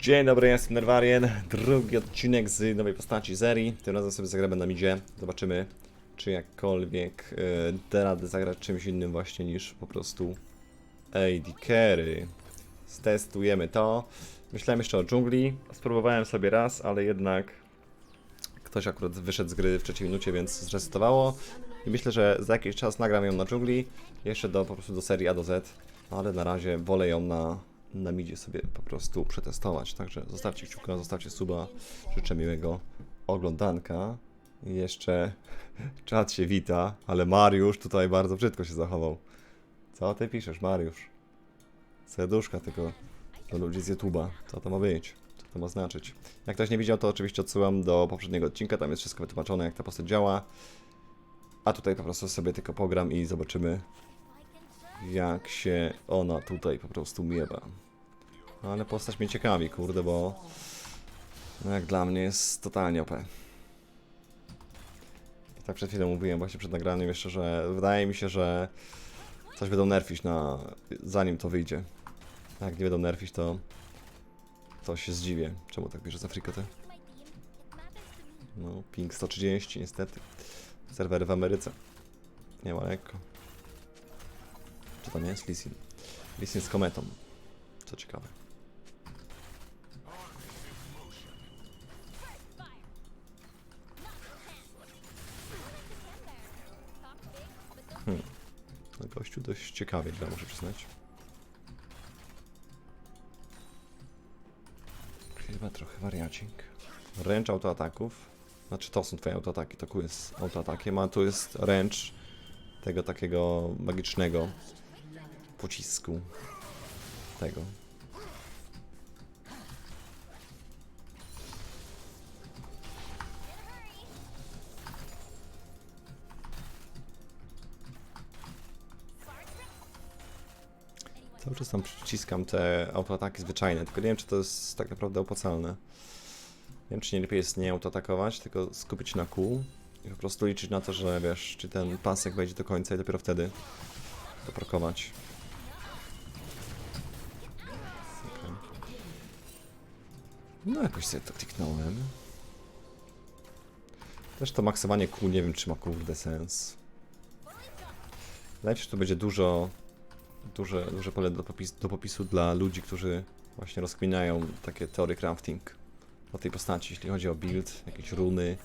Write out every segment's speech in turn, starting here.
Dzień dobry, jestem Nerwarien. Drugi odcinek z nowej postaci Zeri. Tym razem sobie zagramy na midzie. Zobaczymy, czy jakkolwiek yy, da radę zagrać czymś innym właśnie niż po prostu AD Carry. Stestujemy to. Myślałem jeszcze o dżungli. Spróbowałem sobie raz, ale jednak ktoś akurat wyszedł z gry w trzeciej minucie, więc zresetowało. I myślę, że za jakiś czas nagram ją na dżungli. Jeszcze do, po prostu do serii A do Z. Ale na razie wolę ją na, na midzie sobie po prostu przetestować. Także zostawcie kciuka, zostawcie suba. Życzę miłego oglądanka. Jeszcze czat się wita, ale Mariusz tutaj bardzo brzydko się zachował. Co ty piszesz, Mariusz? Serduszka tylko do ludzi z YouTube'a. Co to ma być? Co to ma znaczyć? Jak ktoś nie widział, to oczywiście odsyłam do poprzedniego odcinka, tam jest wszystko wytłumaczone, jak ta postać działa. A tutaj po prostu sobie tylko pogram i zobaczymy, jak się ona tutaj po prostu miewa. No, ale postać mnie ciekawi, kurde, bo no jak dla mnie jest totalnie OP. Tak przed chwilą mówiłem właśnie przed nagraniem jeszcze, że wydaje mi się, że coś będą nerfić na zanim to wyjdzie. Jak nie będą nerfić, to to się zdziwię. Czemu tak bierze za frikotę? No, ping 130 niestety. Serwery w Ameryce. Nie ma lekko. Czy to nie jest Lisin? Lisin z kometą. Co ciekawe. Dość ciekawie gra, muszę przyznać. Chyba trochę wariacik. Ręcz autoataków. Znaczy to są twoje autoataki, to tu jest autoatakiem, a tu jest ręcz tego takiego magicznego pocisku. Tego. Cały czas tam przyciskam te autoataki zwyczajne, tylko nie wiem, czy to jest tak naprawdę opłacalne. Nie wiem, czy nie lepiej jest nie autoatakować, tylko skupić na kół i po prostu liczyć na to, że wiesz, czy ten pasek wejdzie do końca i dopiero wtedy doprokować. Okej. No jakoś sobie to kliknąłem. Też to maksowanie kół nie wiem, czy ma kurde sens. Że to będzie dużo duże, duże pole do, popis, do popisu dla ludzi, którzy właśnie rozkminiają takie teorie crafting o tej postaci, jeśli chodzi o build, jakieś runy,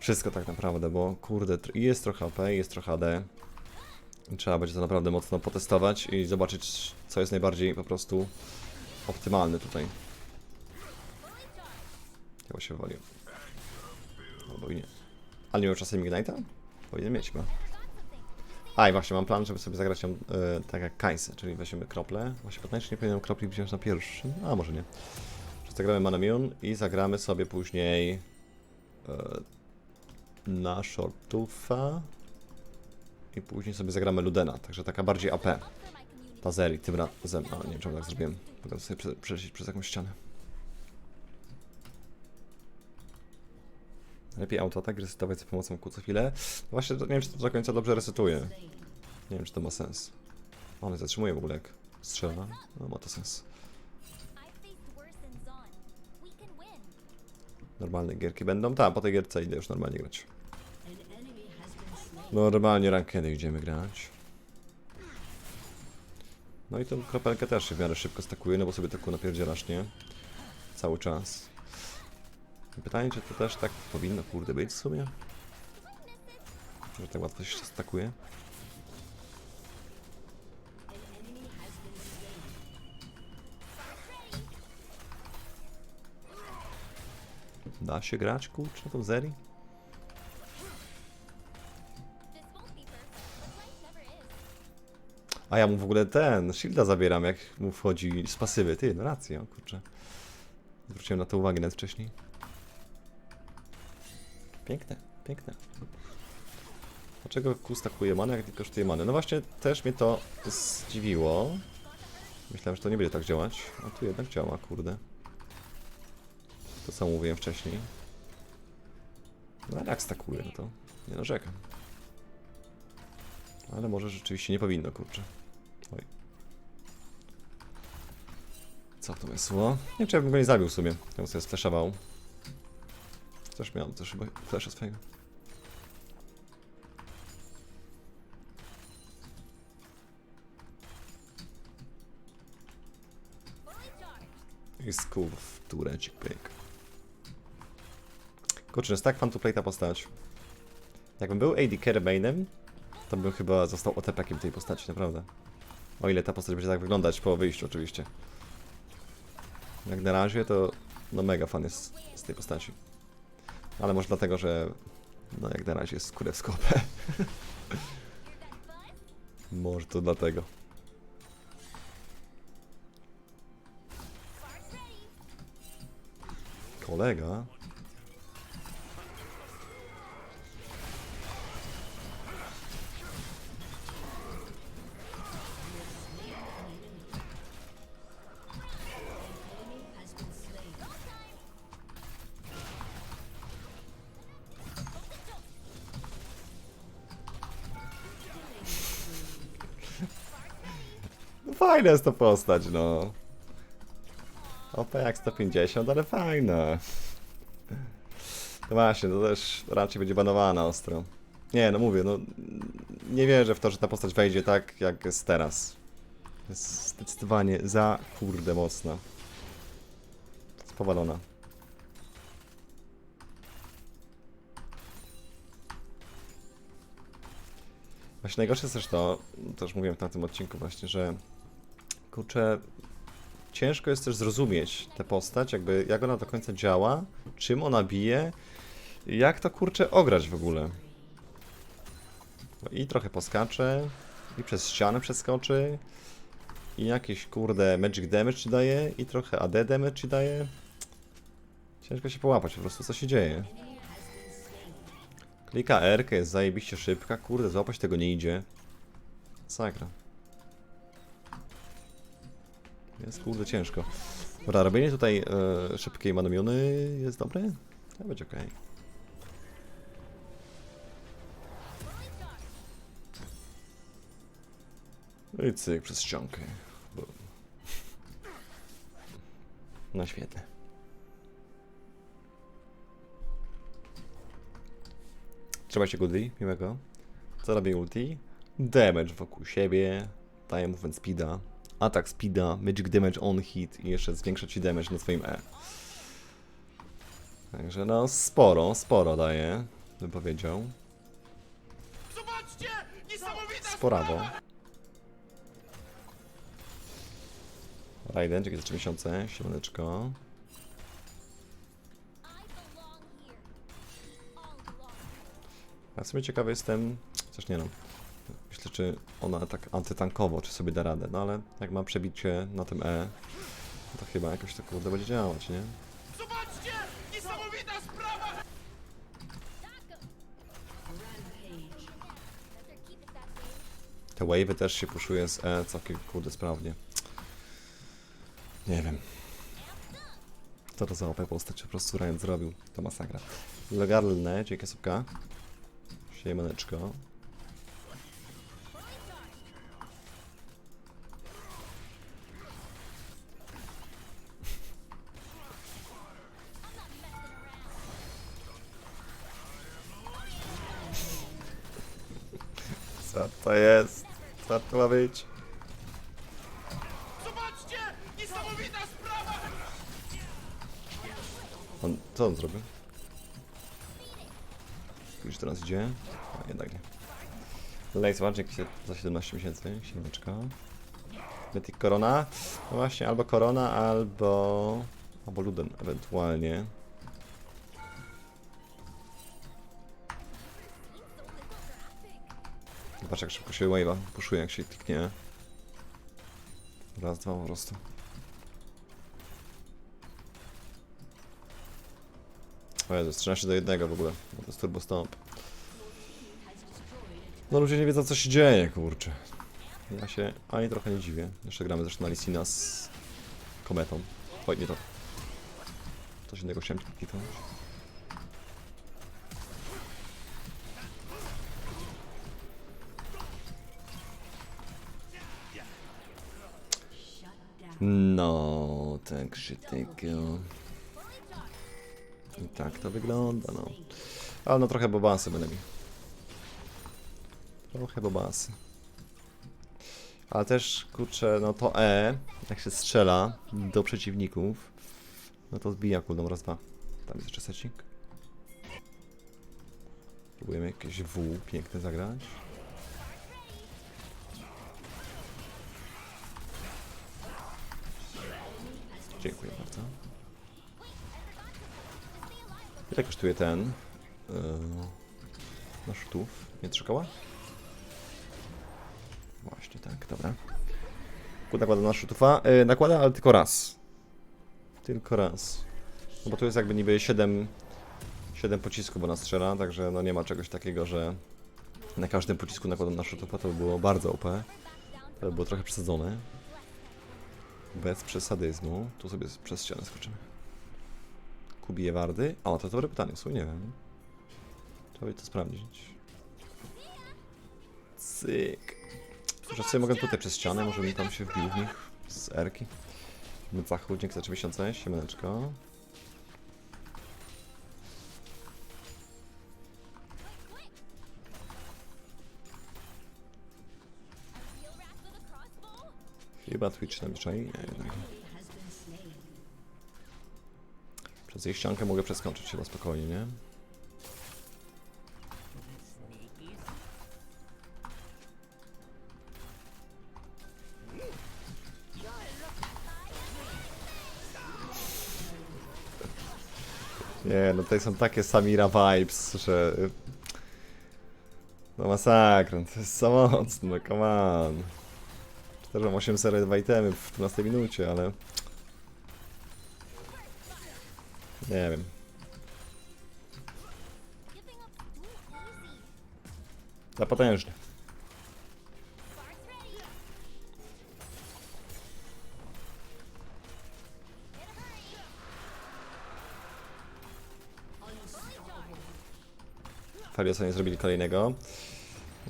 wszystko tak naprawdę, bo kurde, jest trochę AP, jest trochę AD. Trzeba będzie to naprawdę mocno potestować i zobaczyć, co jest najbardziej po prostu optymalne tutaj. Chyba się wywalił. Albo i nie. Ale nie miał czasem Ignite'a? Powinien mieć chyba. A i właśnie mam plan, żeby sobie zagrać ją e, tak jak Kaisę, czyli weźmiemy krople. Właśnie czy nie powinienem kropli wziąć na pierwszy? A może nie. Zagramy Manamion i zagramy sobie później e, na Shortufa i później sobie zagramy Ludena, także taka bardziej AP. Tazeri, tym razem, a nie wiem czemu tak zrobiłem. Mogę sobie prze, przejść przez jakąś ścianę. Lepiej autoatak resetować za pomocą co chwilę. Właśnie nie wiem, czy to do końca dobrze resetuje. Nie wiem, czy to ma sens. On zatrzymuje w ogóle jak strzela. No ma to sens. Normalne gierki będą? Tak, po tej gierce idę już normalnie grać. Normalnie rankedy idziemy grać. No i tą kropelkę też się w miarę szybko stakuje, no bo sobie taką napierdzielasz, nie? Cały czas. Pytanie, czy to też tak powinno kurde być w sumie? Że tak łatwo się stakuje? Da się grać, kurczę, na tą Zeri? A ja mu w ogóle ten, shielda zabieram, jak mu wchodzi z pasywy. Ty, no rację, kurczę. Zwróciłem na to uwagę nawet wcześniej. Piękne, piękne. Dlaczego Q stakuje manę, jak nie kosztuje manę? No właśnie, też mnie to zdziwiło. Myślałem, że to nie będzie tak działać, a tu jednak działa, kurde. To co mówiłem wcześniej. No ale jak stakuje, no to nie narzekam. Ale może rzeczywiście nie powinno, kurczę. Oj. Co to wysło? Nie wiem, czy ja bym go nie zabił w sumie. Ja bym sobie. Też miałem też chyba flasha swojego. I skurw, turecik pyk. Kurczę, jest tak fan to play ta postać. Jakbym był AD Carrybane'em, to bym chyba został OTP-kiem tej postaci, naprawdę. O ile ta postać będzie tak wyglądać po wyjściu oczywiście. Jak na razie to no mega fan jest z tej postaci. Ale może dlatego, że no jak na razie jest kurewsko OP. może to dlatego. Kolega? Fajna jest to postać, no. OP jak 150, ale fajna. No właśnie, to też raczej będzie banowana ostro. Nie, no mówię, no nie wierzę w to, że ta postać wejdzie tak, jak jest teraz. Jest zdecydowanie za kurde mocna. Spowalona. Właśnie najgorsze jest też to, też mówiłem w tamtym odcinku właśnie, że kurczę, ciężko jest też zrozumieć tę postać, jakby jak ona do końca działa, czym ona bije, jak to kurczę ograć w ogóle. I trochę poskacze, i przez ścianę przeskoczy, i jakieś kurde magic damage ci daje, i trochę AD damage ci daje. Ciężko się połapać po prostu, co się dzieje. Klika R, jest zajebiście szybka, kurde, złapać tego nie idzie. Sakra. Jest kurde ciężko. Dobra, robienie tutaj e, szybkiej manomiony jest dobre? To będzie okej. No i cyk przez ściankę. Bum. Na świetne. Trzeba się ulti, miłego. Co robi ulti? Damage wokół siebie, daje movement speeda, atak speeda, magic damage on hit i jeszcze zwiększa ci damage na swoim E. Także no sporo, sporo daje, bym powiedział. Zobaczcie! Niesamowita Sporawo. Raiden, czekaj, za 3 miesiące, siemaneczko. Ja w sumie ciekawy jestem, chociaż nie no, czy ona tak antytankowo, czy sobie da radę, no ale jak ma przebicie na tym E, to chyba jakoś to kurde będzie działać, nie? Zobaczcie! Niesamowita sprawa! Te wave'y też się puszuje z E całkiem kurde sprawnie. Nie wiem. Co to za OP postać po prostu Ryan zrobił? To masakra. Logarlne, dzięki słupka. Siemaneczko. To jest? Co to ma być? Zobaczcie! Niesamowita sprawa! On, co on zrobił? Już teraz idzie? A jednak nie. Magic się za 17 miesięcy, siemeczka. Mythic Corona? No właśnie, albo Corona, albo... Albo Luden ewentualnie. Patrz jak szybko się wave'a puszuje jak się kliknie. Raz, dwa po prostu. O Jezus, 13 do 1 w ogóle. No to jest turbo stomp. No ludzie nie wiedzą co się dzieje, kurczę. Ja się ani trochę nie dziwię. Jeszcze gramy zresztą na Lisina z kometą. Oj, nie to. Coś innego chciałem kliknąć. No, także tego. I tak to wygląda, no. Ale no trochę bobasy będę mi. Trochę bobasy. Ale też, kurczę, no to E, jak się strzela do przeciwników, no to zbija kuldą raz, dwa. Tam jest jeszcze secik. Próbujemy jakieś W piękne zagrać. Dziękuję bardzo. Ile kosztuje ten? Yy, na sztów? Nie trzy koła? Właśnie tak, dobra. Nakłada na szutufa. Yy, nakłada, ale tylko raz. Tylko raz. No bo tu jest jakby niby 7, 7 pocisków, bo nas strzela, także no nie ma czegoś takiego, że na każdym pocisku nakładam na szutufa, to by było bardzo OP. To by było trochę przesadzone. Bez przesadyzmu. Tu sobie przez ścianę skoczymy. Kubije wardy? O, to dobre pytanie, słuchaj, nie wiem. Trzeba by to sprawdzić. Cyk. Może sobie mogę tutaj przez ścianę, może bym tam się wbił w nich z erki. Mycachu, dzięki za 3 miesiące, siemaneczko. Chyba Twitch. Nie, jednak. Przez jej ściankę mogę przeskoczyć chyba spokojnie, nie? Nie, no tutaj są takie Samira vibes, że... No masakra, to jest za mocno, no come on. Też mam 8 serii 2 itemy w 12 minucie, ale... Nie wiem. Za potężny. Feliosa nie zrobili kolejnego.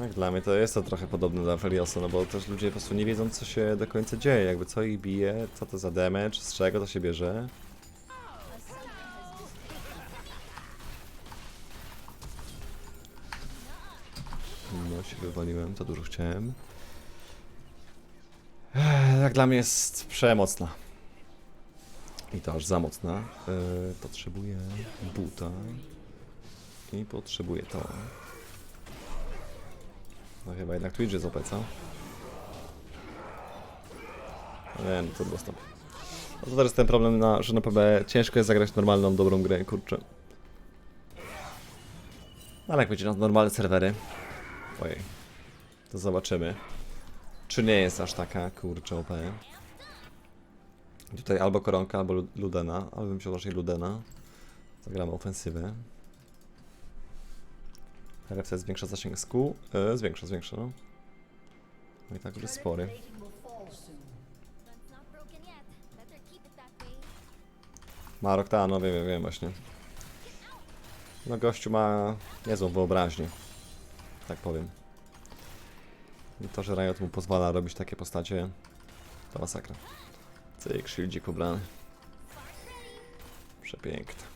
Jak dla mnie to jest to trochę podobne do Feliosa, no bo też ludzie po prostu nie wiedzą co się do końca dzieje, jakby co ich bije, co to za damage, z czego to się bierze. No się wywaliłem, to dużo chciałem. Ech, Jak dla mnie jest przemocna. I to aż za mocna. Yy, potrzebuję buta. I potrzebuję to. No chyba jednak Twitch jest OP, co? Nie, no było stop. No to teraz ten problem, na, że na PB ciężko jest zagrać normalną, dobrą grę, kurczę. Ale jak będzie na normalne serwery, ojej, to zobaczymy. Czy nie jest aż taka, kurczę, OP. Tutaj albo koronka, albo Lu- Ludena, ale bym wziął raczej Ludena. Zagramy ofensywę. RFC zwiększa zasięg skół. E, zwiększa, zwiększa, no. No i tak już spory. Ma rok, ta, no wiem, wiem, wiem właśnie. No gościu ma niezłą wyobraźnię. Tak powiem. I to, że Riot mu pozwala robić takie postacie, to masakra. Cyk, shieldzik ubrany. Przepiękne.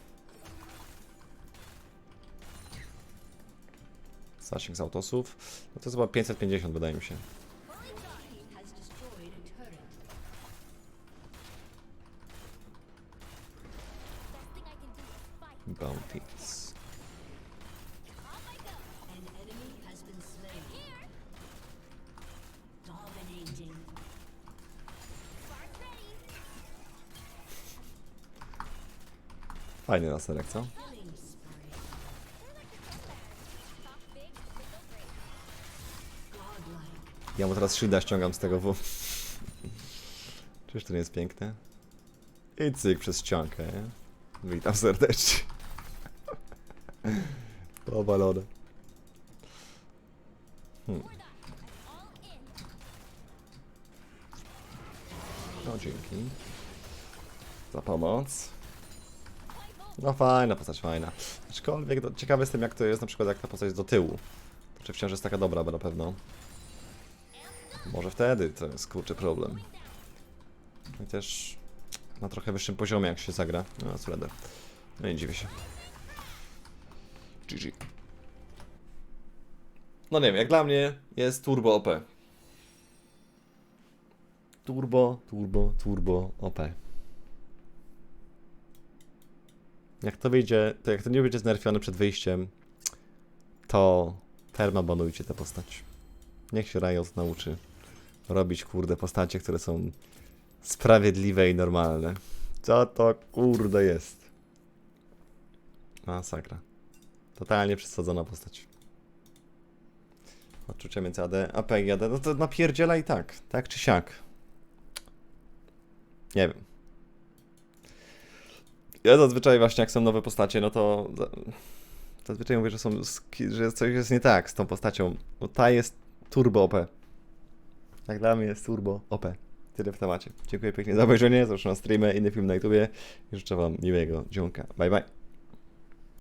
Zasięg z autosów. No to jest chyba 550 wydaje mi się. Bounties. Fajny laserek, co? Ja mu teraz shielda ściągam z tego W. Czyż to nie jest piękne? I cyk przez ściankę, nie? Witam serdecznie. Powalone. Hmm. No dzięki. Za pomoc. No fajna postać, fajna. Aczkolwiek no, ciekawy jestem jak to jest na przykład jak ta postać do tyłu. Czy wciąż jest taka dobra, bo na pewno. Może wtedy to jest kurczy problem. I też na trochę wyższym poziomie, jak się zagra. No, Shredder. No nie dziwię się. GG. No nie wiem, jak dla mnie jest turbo OP. Turbo, turbo, turbo OP. Jak to wyjdzie, to jak to nie będzie znerfione przed wyjściem, to permabanujcie tę postać. Niech się Riot nauczy robić, kurde, postacie, które są sprawiedliwe i normalne. Co to, kurde, jest? Masakra. Totalnie przesadzona postać. Odczucia między AD, AP i AD, no to napierdziela i tak, tak czy siak. Nie wiem. Ja zazwyczaj właśnie jak są nowe postacie, no to za- zazwyczaj mówię, że są, że coś jest nie tak z tą postacią, bo ta jest turbo OP. Jak dla mnie jest turbo OP. Tyle w temacie. Dziękuję pięknie za obejrzenie, zapraszam na streamę, inny film na YouTubie i życzę wam miłego dzionka. Bye bye.